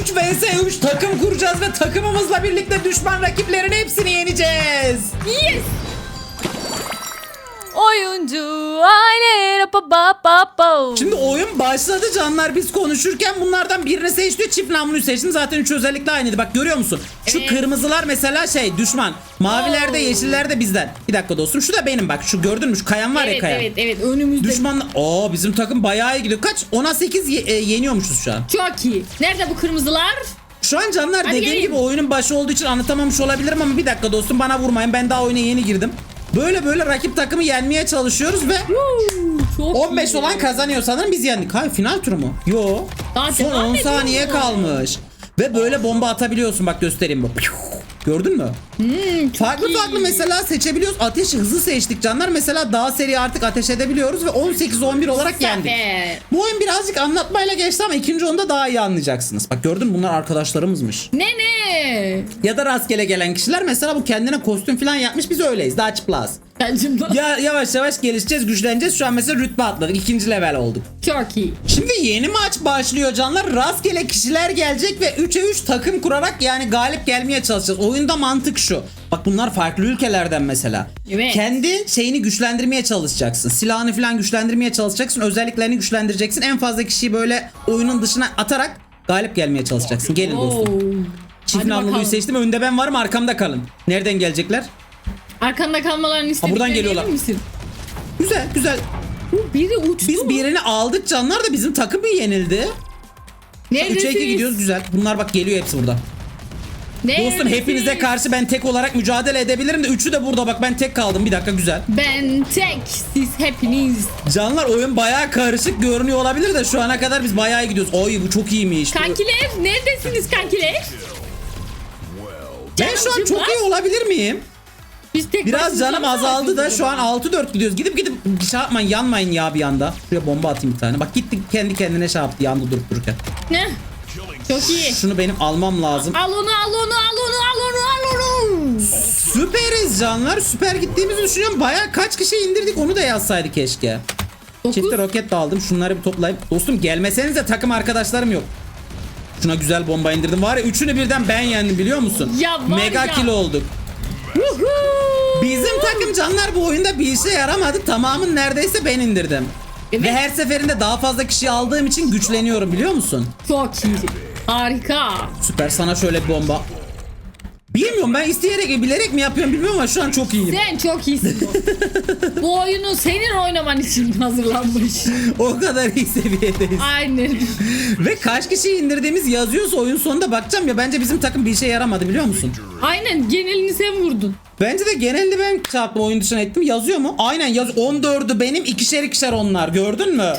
3 vs 3 takım kuracağız ve takımımızla birlikte düşman rakiplerin hepsini yeneceğiz. Yes. Oyuncu aile. Şimdi oyun başladı canlar biz konuşurken bunlardan birini seçti çift namluyu seçtim zaten üç özellikle aynıydı bak görüyor musun? Şu Evet. kırmızılar mesela şey düşman maviler de Oo. yeşiller de bizden. Bir dakika dostum şu da benim bak şu gördün mü şu kayan var ya Evet kayan. evet evet önümüzde. Düşmanla... Oo bizim takım bayağı iyi gidiyor. Kaç? 10'a 8 ye- e, yeniyormuşuz şu an. Çok iyi. Nerede bu kırmızılar? Şu an canlar Hadi dediğim gelin. gibi oyunun başı olduğu için anlatamamış olabilirim ama bir dakika dostum bana vurmayın. Ben daha oyuna yeni girdim. Böyle böyle rakip takımı yenmeye çalışıyoruz ve Çok 15 iyi. olan kazanıyor sanırım biz yendik. Hayır final turu mu? Yo. Daha Son devam 10 ediyor saniye mu? kalmış. Ve böyle bomba atabiliyorsun bak göstereyim bak. Gördün mü? Hmm, Farklı iyi. farklı mesela seçebiliyoruz. Ateş hızı seçtik canlar. Mesela daha seri artık ateş edebiliyoruz ve 18-11 olarak yendik. Bu oyun birazcık anlatmayla geçti ama ikinci onda daha iyi anlayacaksınız. Bak gördün mü bunlar arkadaşlarımızmış. Ne ne? Ya da rastgele gelen kişiler mesela bu kendine kostüm falan yapmış biz öyleyiz daha çıplaz. Ya yavaş yavaş gelişeceğiz güçleneceğiz şu an mesela rütbe atladık ikinci level olduk. Çok iyi. Şimdi yeni maç başlıyor canlar rastgele kişiler gelecek ve 3'e 3 takım kurarak yani galip gelmeye çalışacağız. Oyunda mantık şu. Bak bunlar farklı ülkelerden mesela. Evet. Kendi şeyini güçlendirmeye çalışacaksın. Silahını falan güçlendirmeye çalışacaksın. Özelliklerini güçlendireceksin. En fazla kişiyi böyle oyunun dışına atarak galip gelmeye çalışacaksın. Gelin dostum. Oo. Çift Hadi namluluyu bakalım. seçtim. Önde ben varım arkamda kalın. Nereden gelecekler? Arkanda kalmalarını istediklerini geliyorlar. emin misin? Güzel güzel. Bu biri uçtu Biz mu? birini aldık canlar da bizim takım bir yenildi. 3'e 2 Neredesiniz? gidiyoruz güzel. Bunlar bak geliyor hepsi burada. Dostum Neredesiniz? hepinize karşı ben tek olarak mücadele edebilirim de üçü de burada bak ben tek kaldım. Bir dakika güzel. Ben tek, siz hepiniz. Canlar oyun bayağı karışık görünüyor olabilir de şu ana kadar biz bayağı iyi gidiyoruz. Oy bu çok iyiymiş. Kankiler, neredesiniz kankiler? Ben şu an çok iyi olabilir miyim? Biz tek Biraz başımıza canım mı azaldı da şu an acaba? 6-4 gidiyoruz. Gidip gidip şey yapmayın yanmayın ya bir anda. Şuraya bomba atayım bir tane. Bak gitti kendi kendine şey yaptı yandı durup dururken. Ne? Çok iyi. Şunu benim almam lazım. Al onu, al onu, al onu, al onu, al onu. Süperiz canlar. Süper gittiğimizi düşünüyorum. Baya kaç kişi indirdik onu da yazsaydı keşke. Dokuz. Çifte roket de aldım. Şunları bir toplayayım. Dostum gelmesenize takım arkadaşlarım yok. Şuna güzel bomba indirdim. Var ya üçünü birden ben yendim biliyor musun? Ya var Mega ya. kill olduk. Bizim takım canlar bu oyunda bir işe yaramadı. Tamamını neredeyse ben indirdim. Evet. Ve her seferinde daha fazla kişi aldığım için güçleniyorum biliyor musun? Çok iyi. Harika. Süper sana şöyle bir bomba. Bilmiyorum ben isteyerek bilerek mi yapıyorum bilmiyorum ama şu an çok iyiyim. Sen çok iyisin. bu. bu oyunu senin oynaman için hazırlanmış. O kadar iyi seviyedeyiz. Aynen. Ve kaç kişi indirdiğimiz yazıyorsa oyun sonunda bakacağım ya bence bizim takım bir işe yaramadı biliyor musun? Aynen genelini sen vurdun. Bence de genelde ben çarptım oyun dışına ettim yazıyor mu? Aynen yaz 14'ü benim ikişer ikişer onlar gördün mü?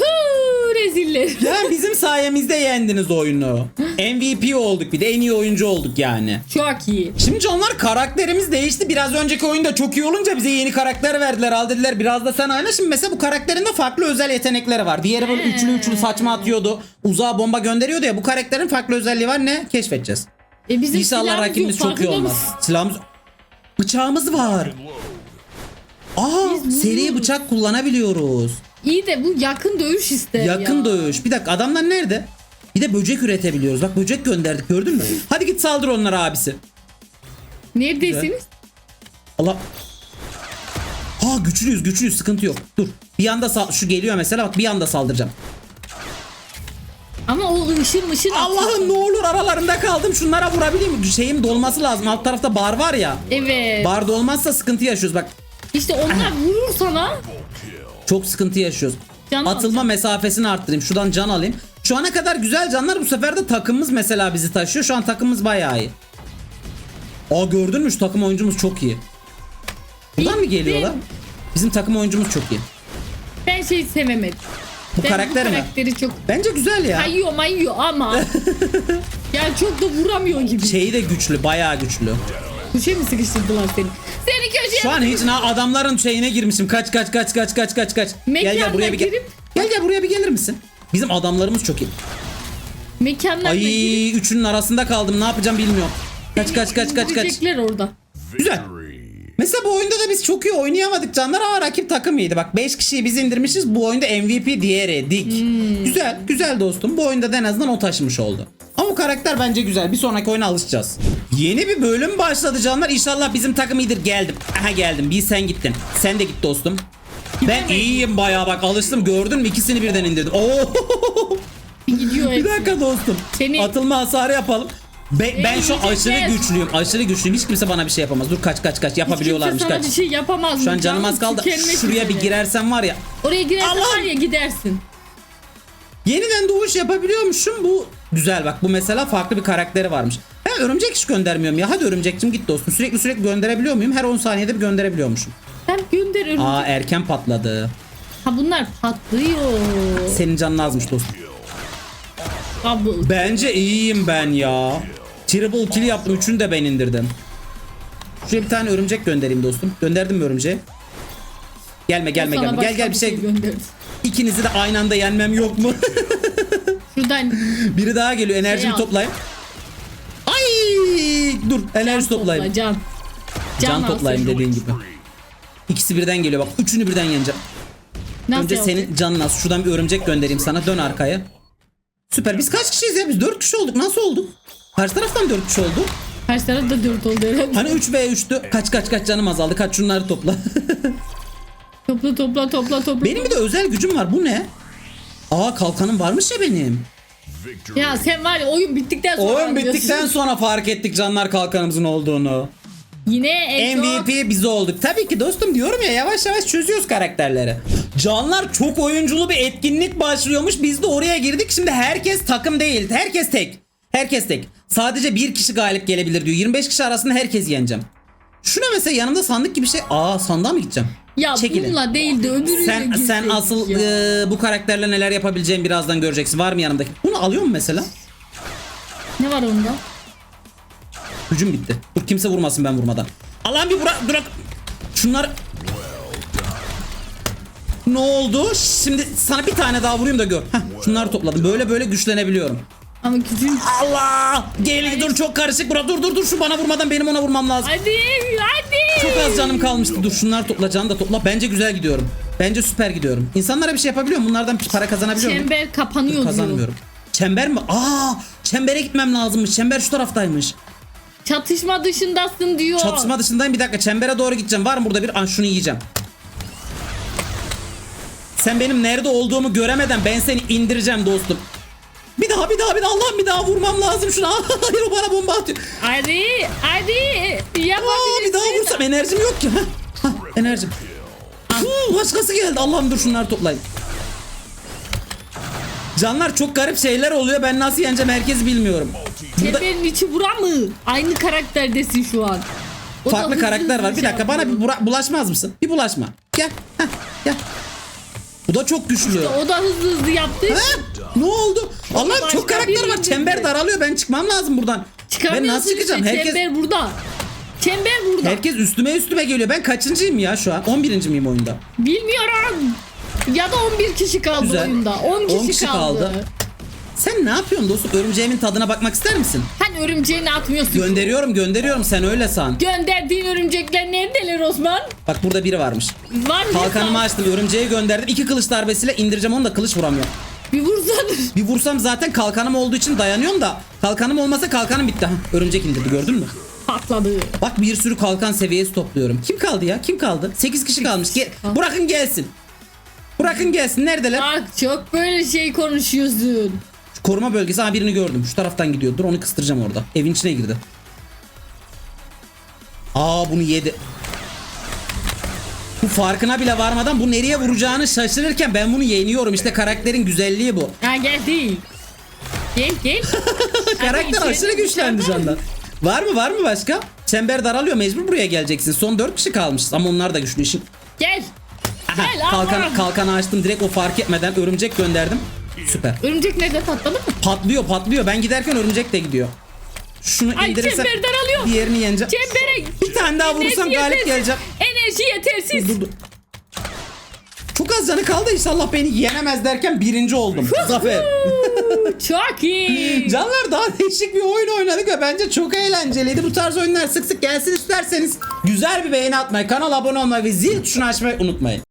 Huu, reziller. Ya bizim sayemizde yendiniz oyunu. MVP olduk bir de en iyi oyuncu olduk yani. Çok iyi. Şimdi canlar karakterimiz değişti. Biraz önceki oyunda çok iyi olunca bize yeni karakter verdiler. Al dediler biraz da sen oyna. Şimdi mesela bu karakterin de farklı özel yetenekleri var. Diğeri böyle üçlü üçlü saçma atıyordu. Uzağa bomba gönderiyordu ya. Bu karakterin farklı özelliği var ne? Keşfedeceğiz. E bizim İnşallah silahımız rakibimiz yok, çok iyi farkında olmaz. mısın? Silahımız... Bıçağımız var. Aa Biz seri bıçak kullanabiliyoruz. İyi de bu yakın dövüş ister Yakın ya. dövüş. Bir dakika adamlar nerede? Bir de böcek üretebiliyoruz. Bak böcek gönderdik gördün mü? Hadi git saldır onlara abisi. Neredesiniz? Allah. Ha güçlüyüz güçlüyüz sıkıntı yok. Dur. Bir anda sal şu geliyor mesela bak bir anda saldıracağım. Ama o ışın ışın Allah'ım ne olur aralarında kaldım. Şunlara vurabileyim. Şeyim dolması lazım. Alt tarafta bar var ya. Evet. Bar dolmazsa sıkıntı yaşıyoruz. Bak İşte onlar vurur sana. Çok sıkıntı yaşıyoruz. Can Atılma mesafesini arttırayım. Şuradan can alayım. Şu ana kadar güzel canlar. Bu sefer de takımımız mesela bizi taşıyor. Şu an takımımız bayağı iyi. Aa gördün mü şu takım oyuncumuz çok iyi. Buradan mı geliyorlar? Bizim takım oyuncumuz çok iyi. Ben şey sevemedim. Bu Ben karakter bu mi? karakteri çok Bence güzel ya. kayıyor mayıyor ama. yani çok da vuramıyor gibi. Şeyi de güçlü, bayağı güçlü. Köşeye mi sıkıştırdılar seni? Seni köşeye Şu an hiç na adamların şeyine girmişim. Kaç kaç kaç kaç kaç kaç kaç. Gel gel buraya bir gel. girip- Gel gel buraya bir gelir misin? Bizim adamlarımız çok iyi. mekanlarına girip Ay üçünün arasında kaldım. Ne yapacağım bilmiyorum. Kaç kaç kaç kaç kaç. indirecekler orada. Güzel. Mesela bu oyunda da biz çok iyi oynayamadık canlar ama rakip takım iyiydi. Bak 5 kişiyi biz indirmişiz. Bu oyunda MVP diğeri Dik. Hmm. Güzel, güzel dostum. Bu oyunda da en azından o taşımış oldu. Ama karakter bence güzel. Bir sonraki oyuna alışacağız. Yeni bir bölüm başladı canlar. İnşallah bizim takım iyidir. Geldim. Aha geldim. Bir sen gittin. Sen de git dostum. Ben iyiyim bayağı bak alıştım gördün mü ikisini birden indirdim. Oo! Gidiyor bir dakika dostum. Seni- Atılma hasarı yapalım. Be- ben şu an aşırı yiyecekler. güçlüyüm. Aşırı güçlüyüm. Hiç kimse bana bir şey yapamaz. Dur kaç kaç kaç yapabiliyorlarmış Hiç kimse kaç. bir şey yapamaz. Şu an canım az kaldı. Şuraya bir üzere. girersem var ya. Oraya girersen Allah! var ya gidersin. Yeniden doğuş yapabiliyormuşum. Bu güzel bak. Bu mesela farklı bir karakteri varmış. Ben örümcek hiç göndermiyorum ya. Hadi örümcekçim git dostum. Sürekli sürekli gönderebiliyor muyum? Her 10 saniyede bir gönderebiliyormuşum. Ben gönderiyorum. Aa erken patladı. Ha bunlar patlıyor. Senin canın azmış dostum. Bu. Bence iyiyim ben ya. Triple kill yaptım. Üçünü de ben indirdim. Şuraya bir tane örümcek göndereyim dostum. Gönderdim mi örümceği? Gelme gelme Sana gelme. Gel gel bir şey. gönderdim. İkinizi de aynı anda yenmem yok mu? Şuradan Biri daha geliyor. Enerjimi Şey al. toplayayım. Ay dur enerji toplayayım. topla can. Can al toplayayım sen. dediğin gibi. İkisi birden geliyor bak. Üçünü birden yeneceğim. Nasıl Önce yapacak? senin canın az. Şuradan bir örümcek göndereyim sana. Dön arkaya. Süper. Biz kaç kişiyiz ya? Biz 4 kişi olduk. Nasıl olduk? Karşı taraftan 4 kişi oldu. Kaç taraf da dört oldu. Hani 3 v 3'tü. Kaç kaç kaç canım azaldı. Kaç şunları topla. Topla topla topla topla. benim bir de özel gücüm var. Bu ne? Aa kalkanım varmış ya benim. Ya sen var ya oyun bittikten sonra Oyun anlıyorsun. bittikten sonra fark ettik canlar kalkanımızın olduğunu. Yine en çok MVP biz olduk. Tabii ki dostum diyorum ya yavaş yavaş çözüyoruz karakterleri. Canlar çok oyunculu bir etkinlik başlıyormuş. Biz de oraya girdik. Şimdi herkes takım değil. Herkes tek. Herkes tek. Sadece bir kişi galip gelebilir diyor. 25 kişi arasında herkes yeneceğim. Şuna mesela yanımda sandık gibi şey. Aa sandığa mı gideceğim? Ya Çekilin. bununla değil de öbürüyle Sen sen asıl ya. e, bu karakterle neler yapabileceğimi birazdan göreceksin. Var mı yanımdaki? Bunu alıyor mu mesela? Ne var onda? Gücüm bitti. Dur kimse vurmasın ben vurmadan. Allah'ım bir bırak bırak. Şunlar ne oldu? Şimdi sana bir tane daha vurayım da gör. Heh, şunları topladım. Böyle böyle güçlenebiliyorum. Ama küçüğün... Allah! Gel dur çok karışık bura. Dur dur dur şu bana vurmadan benim ona vurmam lazım. Hadi hadi. Çok az canım kalmıştı. Dur şunları topla canı da topla. Bence güzel gidiyorum. Bence süper gidiyorum. İnsanlara bir şey yapabiliyor muyum? Bunlardan para kazanabiliyor muyum? Çember kapanıyor diyor. Kazanmıyorum. Çember mi? Aa! Çembere gitmem lazımmış. Çember şu taraftaymış. Çatışma dışındasın diyor. Çatışma dışındayım bir dakika çembere doğru gideceğim. Var mı burada bir an şunu yiyeceğim. Sen benim nerede olduğumu göremeden ben seni indireceğim dostum. Bir daha bir daha bir daha Allah'ım bir daha vurmam lazım şuna. Hayır o bana bomba atıyor. Hadi hadi Aa, yapabilirsin. bir daha vursam enerjim yok ki. Hah, hah, enerjim. Huu, başkası geldi. Allah'ım dur şunları toplayayım. Canlar çok garip şeyler oluyor. Ben nasıl yeneceğim herkes bilmiyorum. Burada Çemberin içi bura mı? Aynı karakterdesin şu an. O farklı karakter var. Bir şey dakika bana bir bulaşmaz mısın? Bir bulaşma. Gel. Heh, gel. Bu da çok güçlü. O da hızlı hızlı yaptı. Ha? Ne oldu? Başka çok karakter var. Çember indirdi. daralıyor. Ben çıkmam lazım buradan. Ben nasıl çıkacağım? işte, Herkes Çember burada. Çember burada. herkes üstüme üstüme geliyor. Ben kaçıncıyım ya şu an? 11. miyim oyunda? Bilmiyorum. Ya da 11 kişi kaldı Güzel. oyunda. 10 kişi, 10 kişi kaldı. kaldı. Sen ne yapıyorsun dostum? Örümceğimin tadına bakmak ister misin? Sen örümceğini atmıyorsun. Gönderiyorum gönderiyorum sen öyle san. Gönderdiğin örümcekler neredeler Osman? Bak burada biri varmış. Var mı? Kalkanımı açtım örümceği gönderdim. İki kılıç darbesiyle indireceğim onu da kılıç vuramıyor. Bir vursana. Bir vursam zaten kalkanım olduğu için dayanıyorum da. Kalkanım olmasa kalkanım bitti. Hah, örümcek indirdi gördün mü? Patladı. Bak bir sürü kalkan seviyesi topluyorum. Kim kaldı ya? Kim kaldı? 8 kişi kalmış. Gel, bırakın gelsin. Bırakın gelsin. Neredeler? Bak çok böyle şey konuşuyorsun. Koruma bölgesi. Ha birini gördüm. Şu taraftan gidiyor. Dur onu kıstıracağım orada. Evin içine girdi. Aa bunu yedi. Bu farkına bile varmadan bu nereye vuracağını şaşırırken ben bunu yeniyorum. İşte karakterin güzelliği bu. Ha gel değil. Gel gel. Karakter aşırı güçlendi canlar. Var mı var mı başka? Çember daralıyor mecbur buraya geleceksin. Son 4 kişi kalmışız ama onlar da güçlü işin. Gel. Aha, Gel kalkan, kalkanı açtım direkt o fark etmeden örümcek gönderdim. Süper. Örümcek nerede patladı mı? Patlıyor patlıyor. Ben giderken örümcek de gidiyor. Şunu Ay indirirsem çember daralıyor. diğerini yeneceğim. Çembere. Bir tane daha vurursam Enerji galip yetersiz. geleceğim. Enerji yetersiz. Dur dur. Çok az canı kaldı inşallah beni yenemez derken birinci oldum. Zafer. Çok iyi. Canlar daha değişik bir oyun oynadık ve bence çok eğlenceliydi. Bu tarz oyunlar sık sık gelsin isterseniz güzel bir beğeni atmayı, kanala abone olmayı ve zil tuşunu açmayı unutmayın.